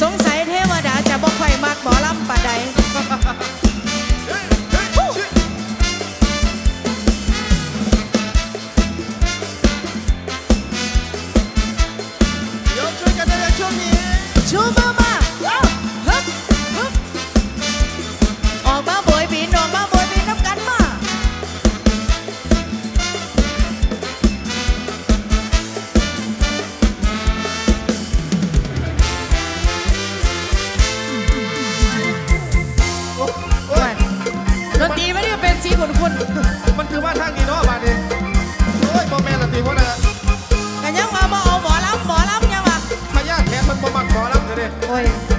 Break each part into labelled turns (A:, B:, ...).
A: Songs life.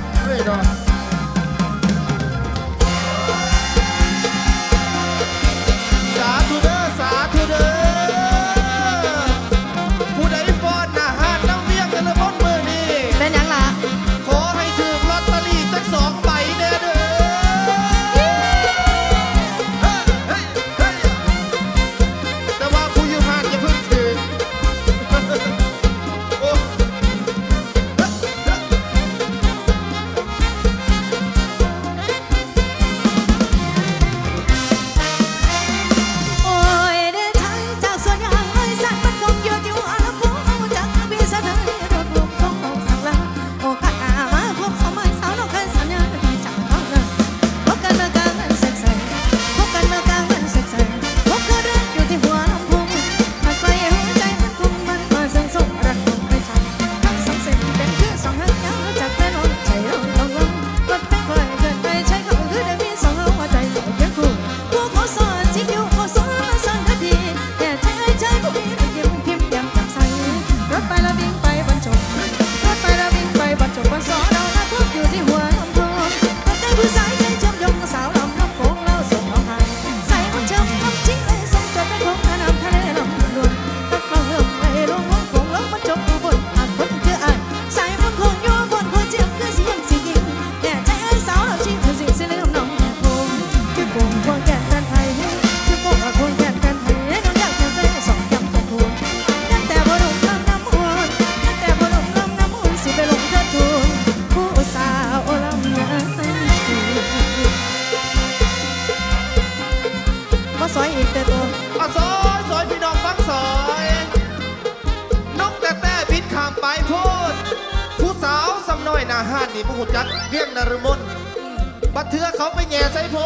A: บัด
B: เทือ
A: เขาไปแง่ใส่ผ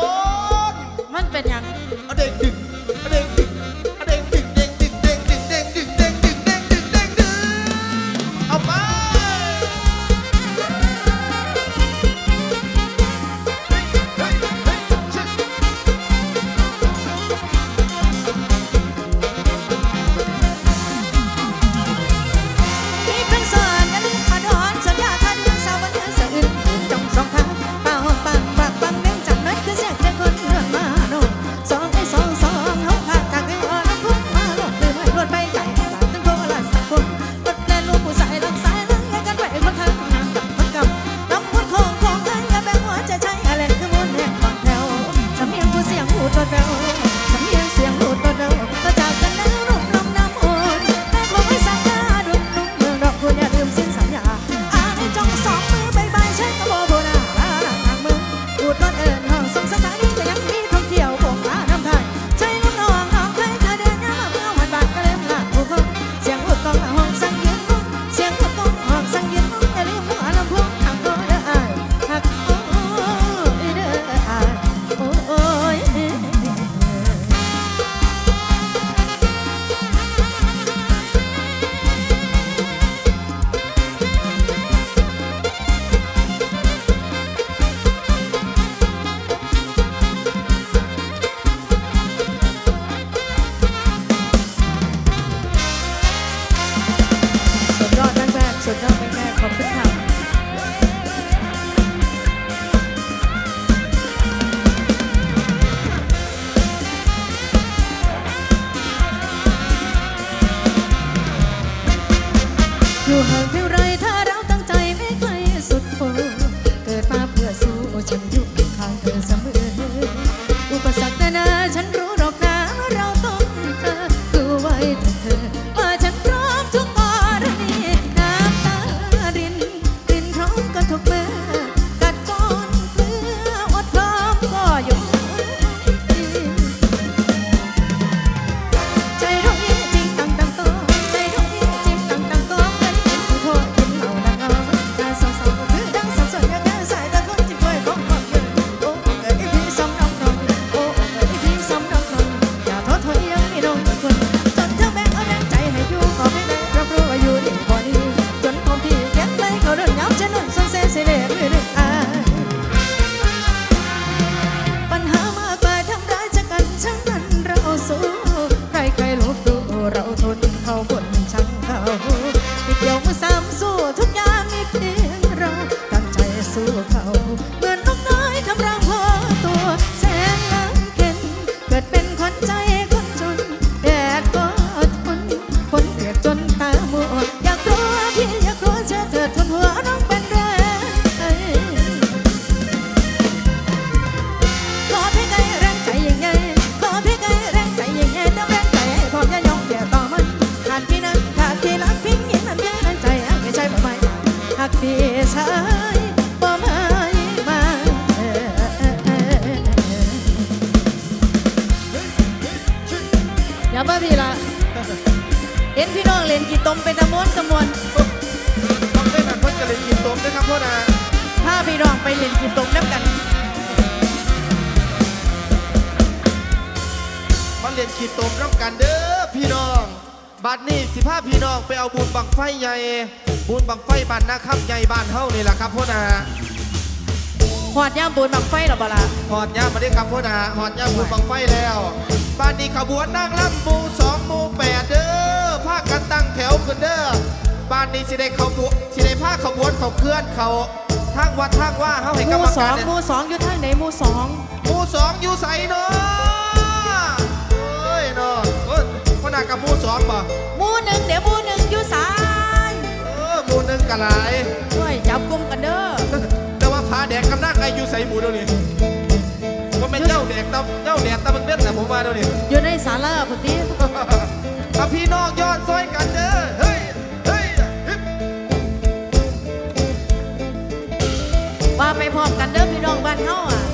A: มมันเป็นหยังเเด็
B: กดึง
A: é,
B: อย่า
A: บ้าพี่ละเห็นพี่น้องเล่นกีตมเป็นตะมวนตะมวนต้
B: องเล่นอันเพิ่นกะเลยกินตมด้วยครับพ่อนา
A: พาพี่น้องไปเล่นกีตมน้ำกัน
B: มาเรียนขีดตมน้ำกันเด้อพี่น้องบัดนี้สิพาพี่น้องไปเอาบุญบังไฟใหญ่บุญบังไฟบ้านนะครับใหญ่บ้านเฮานี่แหละครับพ่อนา
A: หอดย่ามปูนบังไฟหรอบ่ล่ะ
B: หอดย่ามาได้ครับพ่อนาหอดย่าบุญบังไฟแล้ว บ้านนี้ขบวนนางลำหมูสองหมูแปดเด้อพากันตั้งแถวขึ้นเด้อบ้านนี้สิได้เขาบุสิได้พาขบวนเขาเคลื่อนเขาทางวัดทางว่าเฮาให้
A: ห
B: กร
A: มู
B: รม
A: สอ
B: การ
A: ง
B: เนี่ย
A: หมูสองอยู่ทางไหนหมูสอง
B: หมูสองอยู่ใส่เนาะเอ้ยเนาะเอ้ยพ่อนากับหมูสองบ่
A: หมูหนึ่งเดี๋ยวหมูหนึ่งอยู่สาย
B: เออหมูหนึ่งกะหลาย
A: ด้วยจับกลุ่มกันเด้อ
B: แต่ว่าพาแดกกำนังไออยู่ใส่หมูเดี๋ยวนี้ว่า เป็นเจ้าแดกตาเจ้าแดกตามันเบ็ดแหละผมว่าเดี๋ยวนี้
A: อยู่ในศาลาพุทธิ
B: ถ้าพี่น้องย้อนซอยกันเด้อเฮ้ยเฮ้ยฮึบ
A: ว่าไปพร้อมกันเด้อพี่น้องบ้านเฮาอะ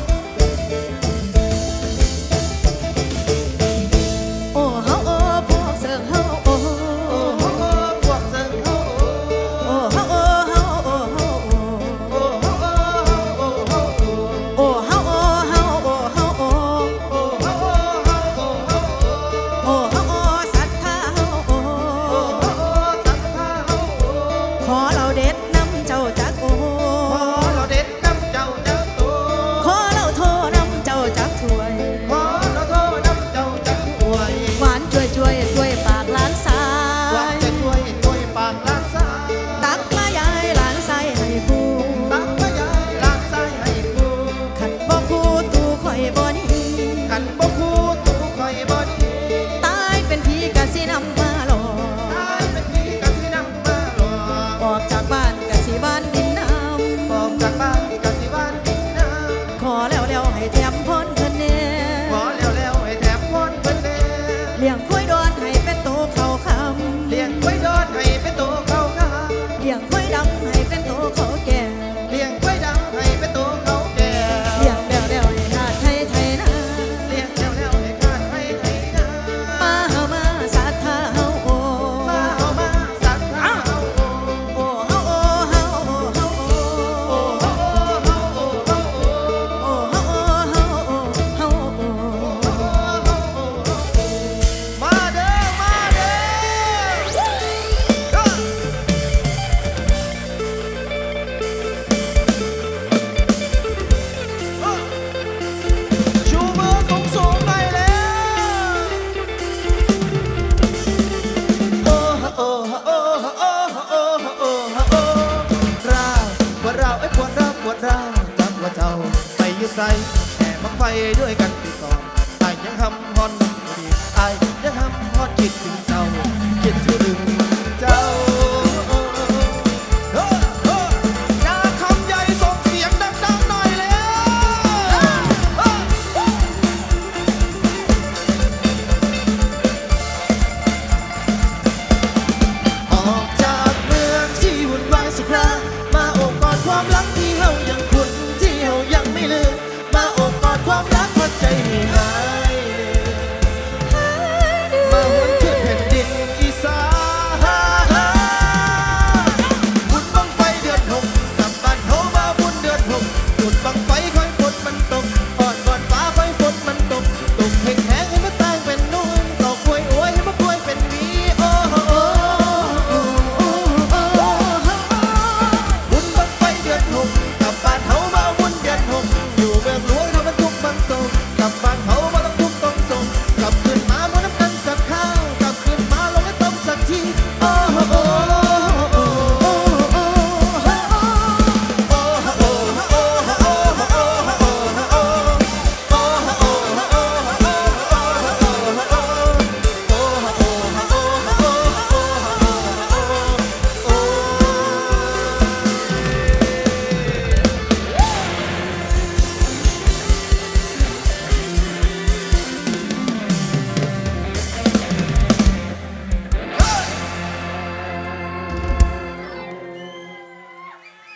A: ใส่แห่
B: บังไฟด้วยกันปีสอนไอ้ยังหำฮอนดีไอ้ยังหำฮอนคิดถึงเจ้า